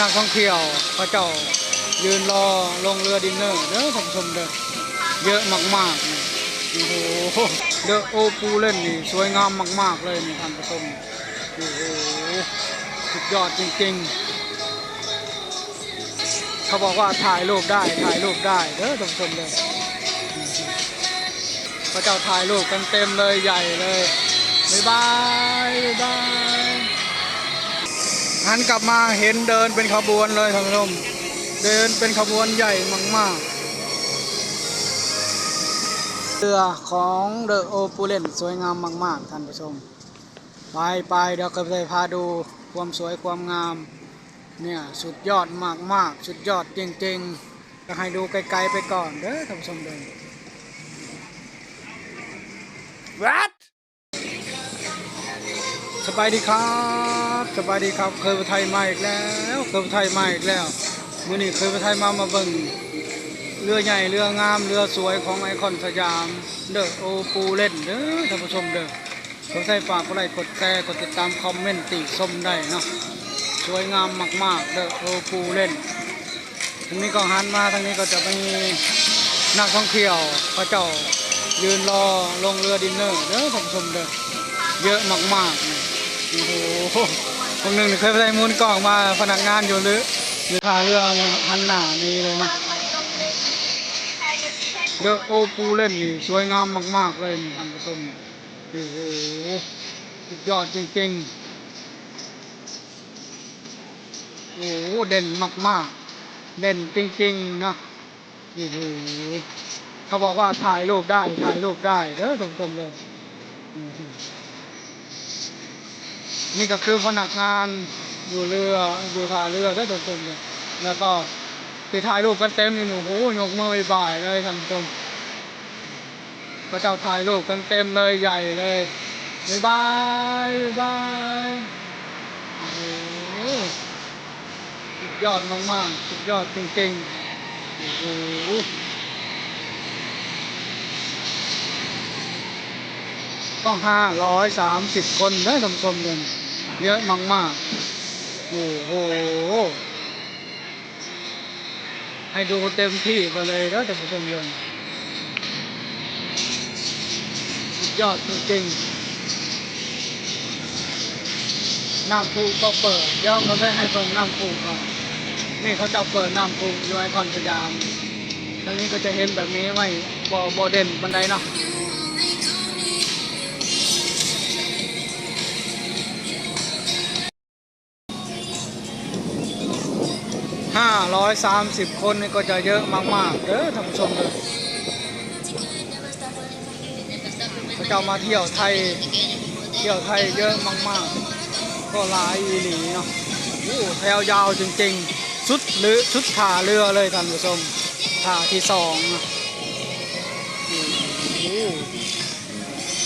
นักท่องเที่ยวพระเจ้ายืนรอลงเรือดินเนอร์เด้อท่านผู้ชมเด้อเยอะมากๆนี่โอ้โหเดอะโอปูเล่นนี่สวยงามมาก ๆ เลยนี่ท่านผู้ชมโอ้โหสุดยอดจริงๆ เขาบอกว่าถ่ายรูปได้ถ่ายรูปได้เด้อท่านผู้ชมเด้อพระเจ้าถ่ายรูปกันเต็มเลยใหญ่เลยบ๊ายบายบ๊ายบาย หันกลับมาเห็นเดินเป็นขบวนเลยท่านผู้ชมเดินเป็นขบวนใหญ่มากๆเรือของเดอะโอปูเลนสวยงามมาก ๆ ท่านผู้ชม ไปไปเดี๋ยวก็จะพาดูความสวยความงาม เนี่ยสุดยอดมากๆ สุดยอดจริงๆจะให้ดูไกลๆไปก่อนเด้อท่านผู้ชมเดิน What สบายดีครับ สบายดีครับ เคยไปไทยมาอีกแล้ว เคยไปไทยมาอีกแล้วมื่อนี้เคยไปไทยมามาเบิ่งเรือใหญ่เรืองามเรือสวยของไอคอนสยาม เด้อโอปูเล่นเด้อท่านผู้ชมเด้อผมใส่ฝากกดไลค์กดแชร์กดติดตามคอมเมนต์ติชมได้เนาะสวยงามมากๆเด้อโอปูเล่นทางนี้ก็หันมาทางนี้ก็จะมีนักท่องเที่ยวพระเจ้ายืนรอลงเรือดินเนอร์เด้อท่านผู้ชมเด้อเยอะมากๆ โอ้โหคนหนึ่งเคยไปมูลกล่องมาพนักงานอยู่หรือหรือพาเรือหันหน้านี่เลยนะเดอะโอปูเล่นนี่สวยงามมากๆเลยนี่ท่านผู้มโอ้โหสุดยอดจริงๆ โอ้โหเด่นมากๆ เด่นจริงๆนะโอ้โหเขาบอกว่าถ่ายรูปได้ถ่ายรูปได้เด้อท่านผู้ชมเลยอือ นี่ก็คือพนักงานอยู่เรืออยู่ท่าเรือได้ตรงๆเลยแล้วก็ไปถ่ายรูปกันเต็มอยู่หนูโอ้โหยกมือบ่ายเลยท่านผู้ชมพระเจ้าถ่ายรูปกันเต็มเลยใหญ่เลยบ๊ายบายบ๊ายบายโอ้โหสุดยอดมากๆสุดยอดจริงๆโอ้โห ต้องห้าร้อยสามสิบคนได้ท่านผู้ชมเลยเยอะมากๆโอ้โห ให้ดูเต็มที่ไปเลยแล้วแต่ผู้ชมเลยสุดยอดจริงน้ำพุก็เปิดย่อมเขาได้ให้เปิดน้ำพุก่อนนี่เขาจะเปิดน้ำพุอยู่ไอคอนสยามทางนี้ก็จะเห็นแบบนี้ไม่บอบอเด่นบันไดเนาะ ห้าร้อยสามสิบคนนี่ก็จะเยอะมากๆเด้อท่านผู้ชมเลยเขาจะมาเที่ยวไทย เที่ยวไทยเยอะมากๆ ก็หลายอีหลีเนาะโอ้แถวยาวจริงๆ ชุดหรือชุดขาเรือเลยท่านผู้ชมขาที่สองโอ้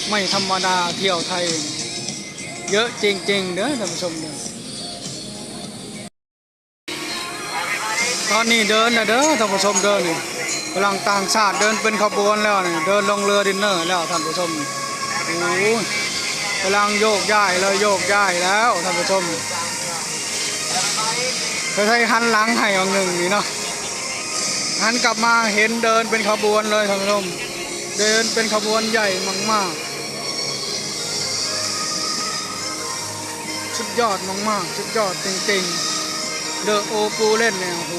ไม่ธรรมดาเที่ยวไทย เยอะจริงๆเด้อท่านผู้ชมเด้อ ตอนนี้เดินนะเด้อท่านผู้ชมเดินนี่กำลังต่างชาติเดินเป็นขบวนแล้วนี่เดินลงเรือดินเนอร์แล้วท่านผู้ชมโอ้กำลังโยกย้ายเลยโยกย้ายแล้วท่านผู้ชมเคยให้หันหลังให้อันหนึ่งนี่เนาะหันกลับมาเห็นเดินเป็นขบวนเลยท่านผู้ชมเดินเป็นขบวนใหญ่มากๆสุดยอดมากๆสุดยอดจริงๆ เดอะโอปูเล่นเนี่ยโอ้โห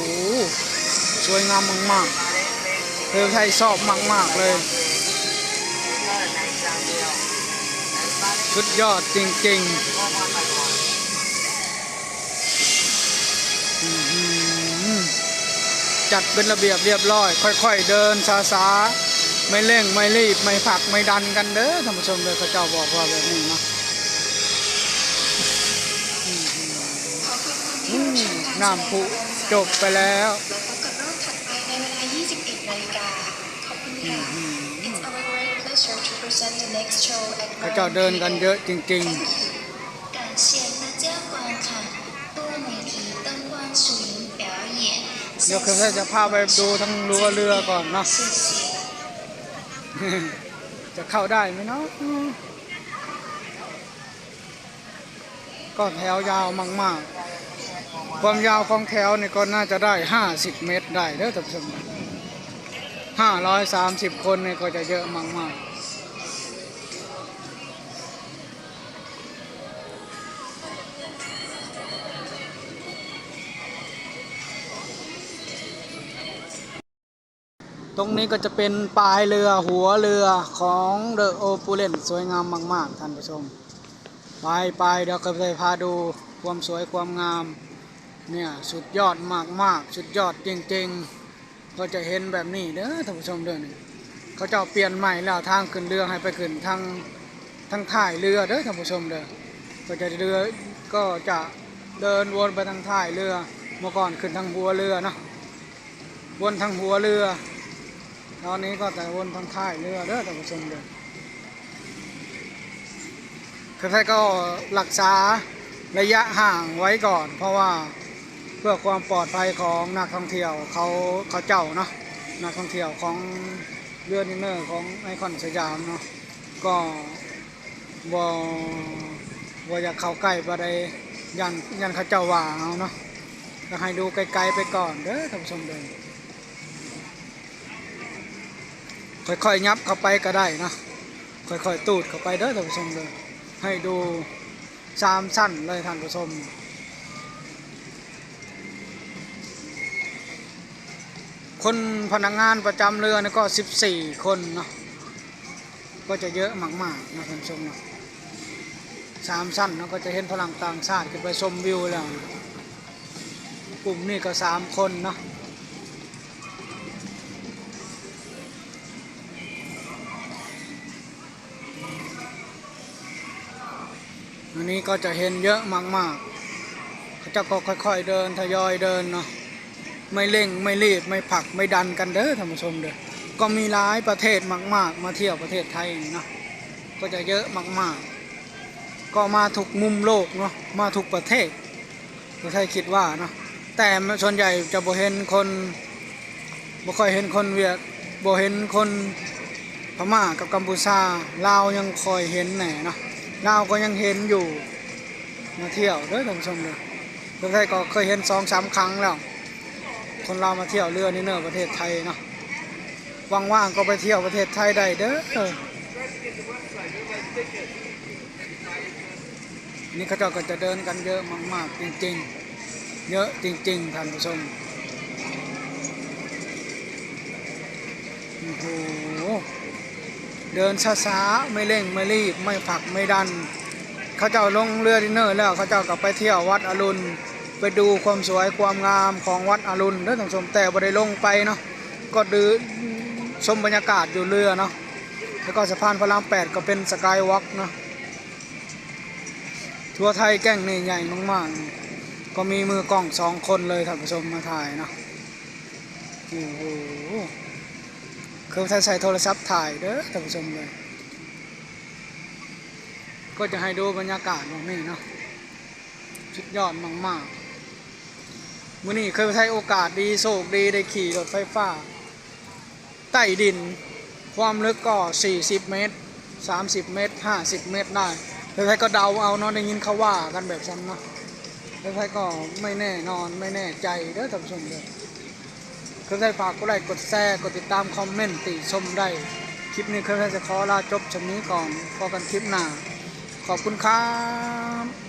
สวยงามมากๆเธอไทยชอบมาก ๆ เลย สุดยอดจริง ๆ จัดเป็นระเบียบเรียบร้อย ค่อยๆ เดินช้าๆ ไม่เร่ง ไม่รีบ ไม่ผัก ไม่ดันกันเด้อท่านผู้ชมเลยพระเจ้าบอกว่าแบบนี้นะ น้ำผุจบไปแล้วพราเจ้าเดินกันเยอะจริงๆ เดี๋ยวคือจะพาไปดูทั้งรั้วเรือก่อนเนาะ จะเข้าได้ไหมเนาะก็แถวยาวมากๆ ความยาวของแถวนี่ก็น่าจะได้ 50 เมตรได้เด้อท่านผู้ชม530 คนนี่ก็จะเยอะมากๆตรงนี้ก็จะเป็นปลายเรือหัวเรือของเดอะโอปูเลนสวยงามมาก ๆ ท่านผู้ชม ไปไปเดี๋ยวก็ไปพาดูความสวยความงาม เนี่ยสุดยอดมากๆสุดยอดจริงๆ ก็จะเห็นแบบนี้เด้อท่านผู้ชมเด้อนี่เขาจะเปลี่ยนใหม่แล้วทางขึ้นเรือให้ไปขึ้นทางทางท้ายเรือเด้อท่านผู้ชมเด้อก็จะเรือก็จะเดินวนไปทางท้ายเรือเมื่อก่อนขึ้นทางหัวเรือเนาะวนทางหัวเรือ ตอนนี้ก็แต่วนทางท้ายเรือเด้อท่านผู้ชมเด้อคือท่านก็รักษาระยะห่างไว้ก่อน เพราะว่า พื่อความปลอดภัยของนักท่องเที่ยวเขาเขาเจ้าเนาะนักท่องเที่ยวของเรือนิเนอร์ของไอคอนสยามเนาะก็บ่บ่อยากเข้าใกล้บ่ได้ยันยันเขาเจ้าว่าเอาเนาะก็ให้ดูไกลๆไปก่อนเด้อท่านผู้ชมเด้อค่อยๆยับเข้าไปก็ได้นะค่อยๆตูดเข้าไปเด้อท่านผู้ชมเลยให้ดูสามสั้นเลยท่านผู้ชม คนพนักงานประจำเรือนี่ก็ 14 คนเนาะก็จะเยอะมากๆนะท่านผู้ชมเนาะสามสั้นเนาะก็จะเห็นพลังต่างชาติขึ้นไปชมวิวแล้วกลุ่มนี้ก็สามคนเนาะอันนี้ก็จะเห็นเยอะมากๆเขาจะก็ค่อยๆเดินทยอยเดินเนาะ ไม่เร่งไม่รีบไม่ผักไม่ดันกันเด้อท่านผู้ชมเด้อก็มีหลายประเทศมาก ๆ มาเที่ยวประเทศไทยนี่เนาะก็จะเยอะมาก ๆ ก็มาทุกมุมโลกเนาะมาทุกประเทศประเทศคิดว่าเนาะแต่ส่วนใหญ่จะบ่เห็นคนบ่ค่อยเห็นคนเวียดบ่เห็นคนพม่ากับกัมพูชาลาวยังคอยเห็นแหน่เนาะลาวก็ยังเห็นอยู่มาเที่ยวเด้อท่านผู้ชมเลยประเทศไทยก็เคยเห็นสองสามครั้งแล้ว คนเรามาเที่ยวเรือนี่เนอะประเทศไทยเนาะว่างๆก็ไปเที่ยวประเทศไทยได้เด้อนี่เขาเจ้าก็จะเดินกันเยอะมากๆจริงๆ เยอะจริงๆท่านผู้ชมโอ้โหเดินช้าๆไม่เร่งไม่รีบไม่ผักไม่ดัน เขาเจ้าลงเรือดินเนอร์แล้วเขาเจ้าก็ไปเที่ยววัดอรุณ ไปดูความสวยความงามของวัดอรุณเด้อท่านผู้ชมแต่บ่ได้ลงไปเนาะก็ดูชมบรรยากาศอยู่เรือเนาะแล้วก็สะพานพระรามแปดก็เป็นสกายวอล์กเนาะทัวร์ไทยแก่งนี่ใหญ่มากๆ ก็มีมือกล้องสองคนเลยท่านผู้ชมมาถ่ายเนาะโอ้โหคือถ้าใช้โทรศัพท์ถ่ายเด้อท่านผู้ชมเลย ก็จะให้ดูบรรยากาศตรงนี้เนาะสุดยอดมากๆ มื่อนี้เคยใช้โอกาสดีโชคดีได้ขี่รถไฟฟ้า ใต้ดิน ความลึกก็ 40 เมตร 30 เมตร 50 เมตรได้เคยใช้ก็เดาเอาเนาะได้ยินเขาว่ากันแบบนั้นเนาะเคยใช้ก็ไม่แน่นอนไม่แน่ใจเด้อท่านผู้ชมเลยเครื่อใช้ฝากกดไลค์กดแชร์กดติดตามคอมเมนต์ติชมได้คลิปนี้เครื่อใช้จะขอลาจบชมนี้ก่อนพอกันคลิปหน้าขอบคุณครับ